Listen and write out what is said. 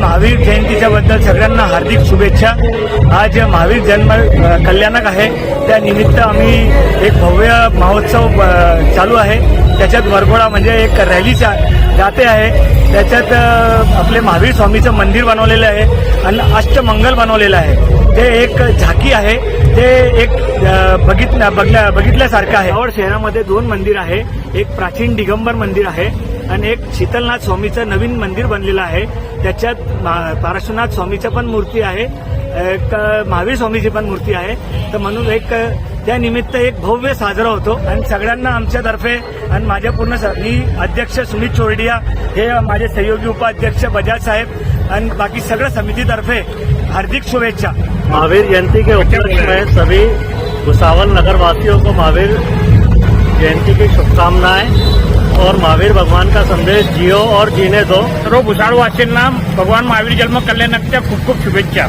महावीर जयंतीच्या बद्दल सगळ्यांना हार्दिक शुभेच्छा. आज महावीर जन्म कल्याणक आहे. त्या निमित्त आम्ही एक भव्य महोत्सव चालू आहे. त्याच्यात वरघोडा म्हणजे एक रॅलीचा जाते आहे. त्याच्यात आपले महावीर स्वामीचं मंदिर बनवलेलं आहे आणि अष्टमंगल बनवलेलं आहे. ते एक झाकी आहे. ते एक बघितल्या बघल्या बघितल्यासारखं आहे. आवड शहरामध्ये दोन मंदिर आहे. एक प्राचीन दिगंबर मंदिर आहे. आणि एक शीतलनाथ स्वामीचं नवीन मंदिर बनलेलं आहे. त्याच्यात मा- पार्श्वनाथ स्वामीचं पण मूर्ती आहे. एक महावीर स्वामीची पण मूर्ती आहे. तर म्हणून एक त्यानिमित्त एक भव्य साजरा होतो. आणि सगळ्यांना आमच्यातर्फे आणि माझ्या पूर्ण स- मी अध्यक्ष सुमित चोरडिया हे माझे सहयोगी उपाध्यक्ष बजाज साहेब आणि बाकी सगळं समितीतर्फे हार्दिक शुभेच्छा. महावीर जयंती के उपलक्ष्य में सभी. भुसावल नगर वासियों को महावीर जयंती की शुभकामनाएं. और महावीर भगवान का संदेश जियो और जीने दो। सर्व नाम भगवान महावीर जन्म कल्याणाच्या खूप खूप शुभेच्छा।